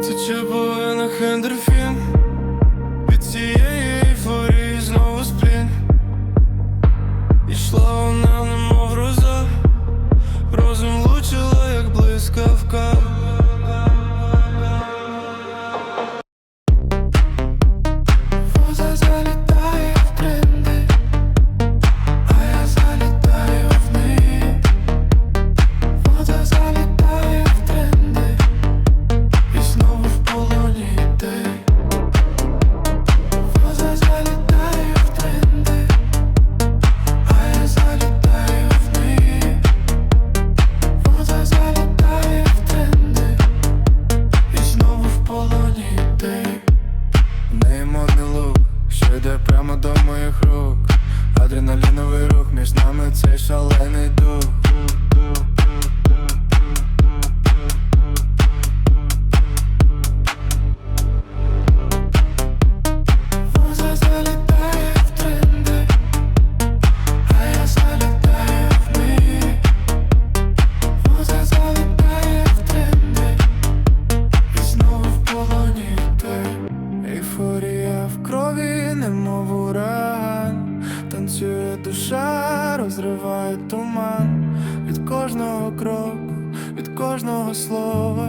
To ciepło na Henderfield твоїх рук, адреналіновий рух між нами цей шалений дух. туман від кожного кроку, від кожного слова.